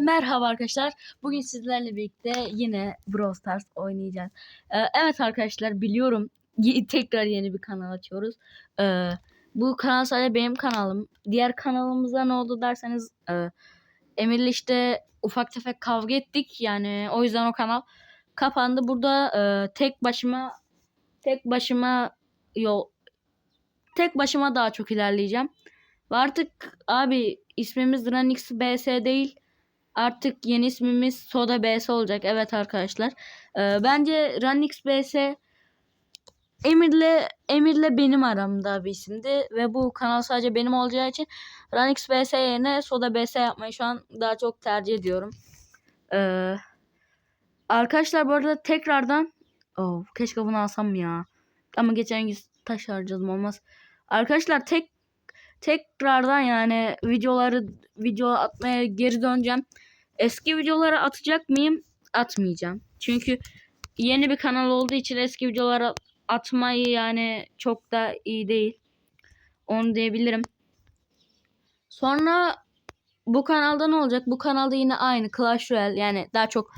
merhaba arkadaşlar. Bugün sizlerle birlikte yine Brawl Stars oynayacağız. Ee, evet arkadaşlar biliyorum tekrar yeni bir kanal açıyoruz. Ee, bu kanal sadece benim kanalım. Diğer kanalımıza ne oldu derseniz e, Emir'le işte ufak tefek kavga ettik. Yani o yüzden o kanal kapandı. Burada e, tek başıma tek başıma yol tek başıma daha çok ilerleyeceğim. Ve artık abi ismimiz Ranix BS değil. Artık yeni ismimiz Soda BS olacak. Evet arkadaşlar. Ee, bence Ranix BS Emir'le Emir'le benim aramda bir isimdi ve bu kanal sadece benim olacağı için Ranix BS yerine Soda BS yapmayı şu an daha çok tercih ediyorum. Ee, arkadaşlar bu arada tekrardan oh, keşke bunu alsam ya. Ama geçen gün taş harcadım olmaz. Arkadaşlar tek tekrardan yani videoları video atmaya geri döneceğim. Eski videoları atacak mıyım? Atmayacağım. Çünkü yeni bir kanal olduğu için eski videoları atmayı yani çok da iyi değil. Onu diyebilirim. Sonra bu kanalda ne olacak? Bu kanalda yine aynı Clash Royale yani daha çok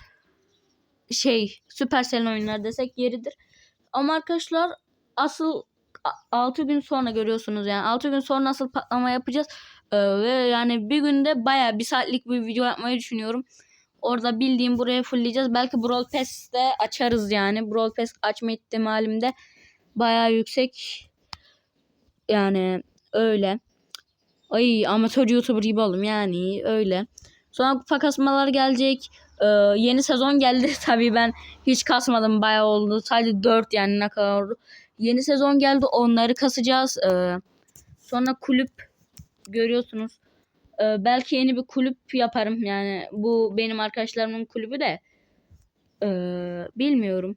şey Supercell'in oyunları desek yeridir. Ama arkadaşlar asıl 6 gün sonra görüyorsunuz yani 6 gün sonra nasıl patlama yapacağız Ee, ve yani bir günde baya bir saatlik bir video yapmayı düşünüyorum. Orada bildiğim buraya fullleyeceğiz. Belki Brawl Pass'te açarız yani. Brawl Pass açma ihtimalim de baya yüksek. Yani öyle. Ay amatör YouTuber gibi oldum yani öyle. Sonra kupa kasmalar gelecek. Ee, yeni sezon geldi tabii ben hiç kasmadım bayağı oldu. Sadece 4 yani ne kadar oldu. Yeni sezon geldi onları kasacağız. Ee, sonra kulüp görüyorsunuz. Ee, belki yeni bir kulüp yaparım yani bu benim arkadaşlarımın kulübü de ee, bilmiyorum.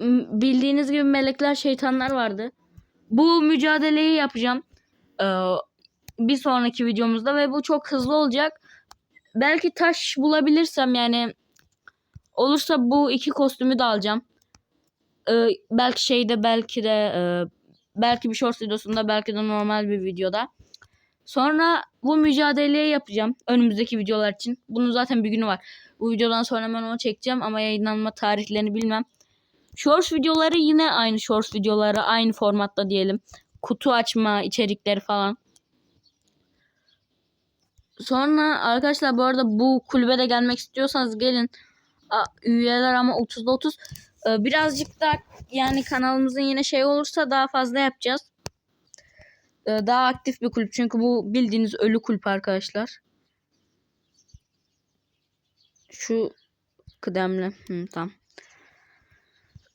M- Bildiğiniz gibi melekler şeytanlar vardı. Bu mücadeleyi yapacağım. Ee, bir sonraki videomuzda ve bu çok hızlı olacak. Belki taş bulabilirsem yani olursa bu iki kostümü de alacağım. Ee, belki şeyde belki de e, belki bir short videosunda belki de normal bir videoda. Sonra bu mücadeleyi yapacağım önümüzdeki videolar için. Bunun zaten bir günü var. Bu videodan sonra ben onu çekeceğim ama yayınlanma tarihlerini bilmem. Shorts videoları yine aynı shorts videoları aynı formatta diyelim. Kutu açma içerikleri falan. Sonra arkadaşlar bu arada bu kulübe de gelmek istiyorsanız gelin. Üyeler ama 30'da 30. Ee, birazcık da yani kanalımızın yine şey olursa daha fazla yapacağız. Ee, daha aktif bir kulüp çünkü bu bildiğiniz ölü kulüp arkadaşlar. Şu kıdemli. Hı, tamam.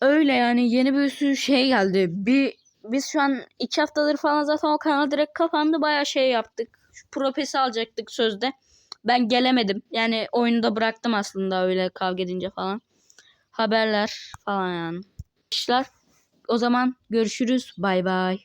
Öyle yani yeni bir sürü şey geldi. Bir biz şu an iki haftadır falan zaten o kanal direkt kapandı. Baya şey yaptık. Şu propesi alacaktık sözde. Ben gelemedim. Yani oyunu da bıraktım aslında öyle kavga edince falan. Haberler falan yani. İşler. O zaman görüşürüz. Bay bay.